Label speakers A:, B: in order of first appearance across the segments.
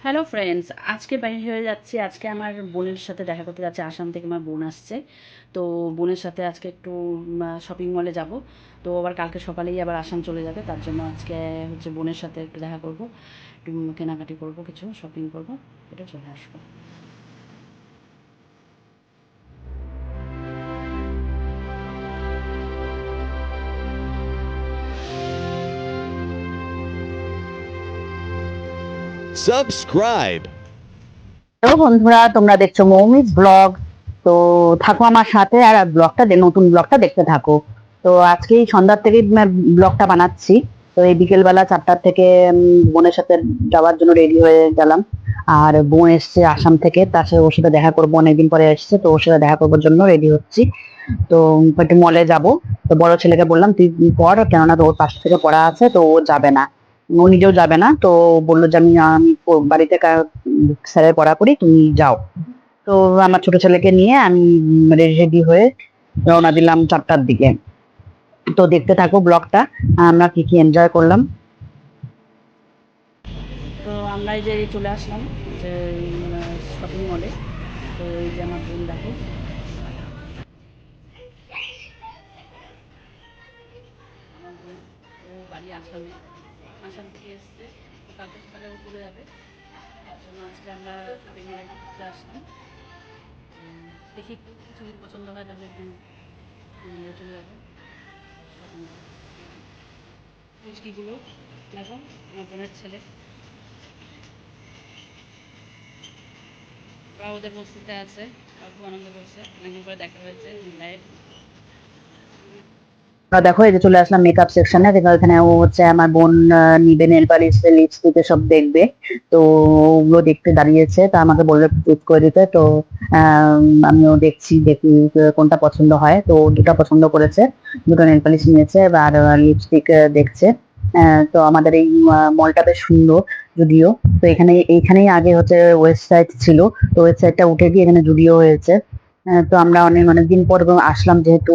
A: Hello friends আজকে বাইরে হয়ে যাচ্ছি। আজকে আমার বোনের সাথে দেখা করতে যাচ্ছে। আসাম থেকে আমার বোন আসছে। তো বোনের সাথে আজকে একটু শপিং মলে যাব। তো আবার কালকে সকালেই আবার আসাম চলে যাবে। তার জন্য আজকে হচ্ছে বোনের সাথে একটু দেখা করব। একটু কেনাকাটি করব, কিছু শপিং করব। এটা চলে আসব।
B: Subscribe.
C: হ্যালো বন্ধুরা, তোমরা দেখছ মৌমিস ব্লগ। তো থাকো আমার সাথে আর ব্লগটা নতুন ব্লগটা দেখতে থাকো। তো আজকে সন্ধ্যার থেকে ব্লগটা বানাচ্ছি। তো এই বিকেলবেলা চারটার থেকে বোনের সাথে যাওয়ার জন্য রেডি হয়ে গেলাম। আর বোন এসছে আসাম থেকে, তার সাথে ওর সাথে দেখা করব, অনেকদিন পরে এসছে, তো ওর সাথে দেখা করবার জন্য রেডি হচ্ছি। তো একটু মলে যাব। তো বড় ছেলেকে বললাম, তুই পড়, কেননা তো ওর পাশ থেকে পড়া আছে, তো ও যাবে না। ও নিজেও যাবে না, তো বলল যে আমি আমি বাড়িতে স্যারের পড়া করি তুমি যাও। তো আমার ছোট ছেলেকে নিয়ে আমি রেডি হয়ে রওনা দিলাম চারটার দিকে। তো দেখতে থাকো ব্লগটা, আমরা কি কি এনজয় করলাম।
A: তো আমরা এই যে চলে আসলাম, যে শপিং মলে তো এই যে আমার বোন দেখো। বাড়ি আসাম থেকে এসছে। কালকে সকালে ও যাবে। তার জন্য আজকে আমরা শপিং ঘুরতে আসলাম। দেখি কিছু পছন্দ হয় তাহলে নিয়ে চলে যাব। মিষ্টিগুলো দেখো, আমার বোনের ছেলে। ওরা ওদের বস্তিতে আছে। খুব আনন্দ করছে। অনেকদিন পরে দেখা হয়েছে। লাইভ
C: দেখো এই যে চলে আসলাম মেকআপ সেকশনে এখানে ও হচ্ছে আমার বোন নিবে নেল পালিশ লিপস্টিক সব দেখবে। তো ওগুলো দেখতে দাঁড়িয়েছে তা আমাকে বলবে চুজ করে দিতে। তো আম, আমিও দেখছি দেখি কোনটা পছন্দ হয়। তো দুটো পছন্দ করেছে দুটো নেল পালিশ নিয়েছে আর লিপস্টিক দেখছে। তো আমাদের এই মলটা বেশ সুন্দর যদিও। তো এখানে এইখানেই আগে হচ্ছে ওয়েবসাইট ছিল। তো ওয়েবসাইটটা উঠে গিয়ে এখানে জুডিও হয়েছে। তো আমরা অনেক অনেকদিন পর আসলাম যেহেতু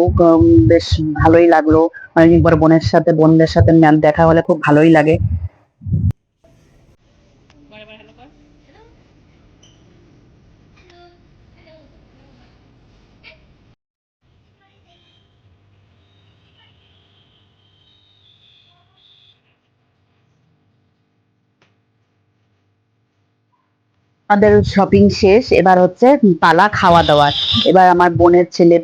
C: বেশ ভালোই লাগল। অনেকদিন পর বোনের সাথে, বোনদের সাথে দেখা হলে খুব ভালোই লাগে
A: বারে বারে হ্যালো কর
C: আমাদের শপিং শেষ, এবার হচ্ছে পালা খাওয়া দাওয়ার। এবার আমার বোনের ছেলে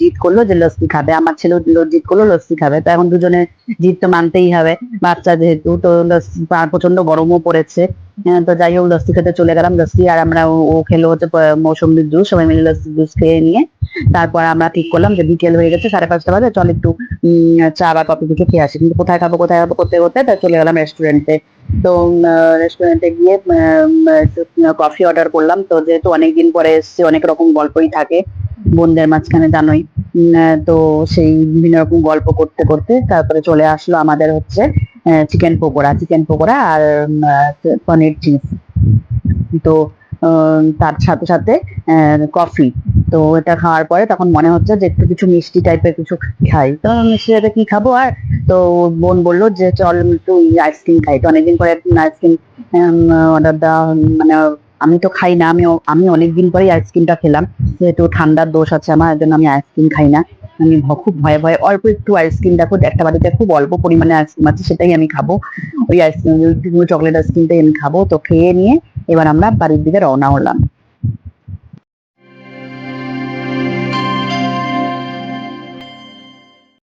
C: জিত করল যে, লস্যি খাবে। আমার ছেলেও জিত করল, লস্যি খাবে। তো এখন দুজনে জিত তো মানতেই হবে। বাচ্চা যেহেতু, তো লস্যি প্রচণ্ড গরমও পড়েছে। তো যাই হোক, লস্যি খেতে চলে গেলাম। লস্যি আর আমরা ও- খেলো হচ্ছে মৌসুমীর জুস সবাই মিলে লস্যি জুস খেয়ে নিয়ে তারপর আমরা ঠিক করলাম যে বিকেল হয়ে গেছে, সাড়ে পাঁচটা বাজে। চল একটু চা বা কফি কিছু খেয়ে আসি। কিন্তু কোথায় খাব কোথায় খাব, করতে করতে তা চলে গেলাম রেস্টুরেন্টে তো রেস্টুরেন্টে গিয়ে কফি অর্ডার করলাম। তো যেহেতু অনেকদিন পরে এসছে, অনেক রকম গল্পই থাকে। বোনদের মাঝখানে জানোই। তো সেই বিভিন্ন রকম গল্প করতে করতে তারপরে চলে আসলো আমাদের হচ্ছে চিকেন পকোড়া চিকেন পকোড়া আর পনির চিজ তো তার সাথে সাথে কফি তো এটা খাওয়ার পরে তখন মনে হচ্ছে যে একটু কিছু মিষ্টি টাইপের কিছু খাই। তো মিষ্টি টাইপের কি খাব? আর তো বোন বলল যে, চল একটু আইসক্রিম খাই। তো অনেকদিন পরে আইসক্রিম অর্ডার দেওয়া মানে আমি তো খাই না আমি আমি অনেকদিন পরেই আইসক্রিমটা খেলাম। যেহেতু ঠান্ডার দোষ আছে আমার জন্য আমি আইসক্রিম খাই না। আমি ভ- খুব ভয়ে ভয়ে অল্প একটু আইসক্রিম দেখো, একটা বাড়িতে খুব অল্প পরিমাণে আইসক্রিম আছে, সেটাই আমি খাব। ওই আইসক্রিম চকলেট আইসক্রিমটাই আমি খাব। তো খেয়ে নিয়ে এবার আমরা বাড়ির দিকে রওনা হলাম।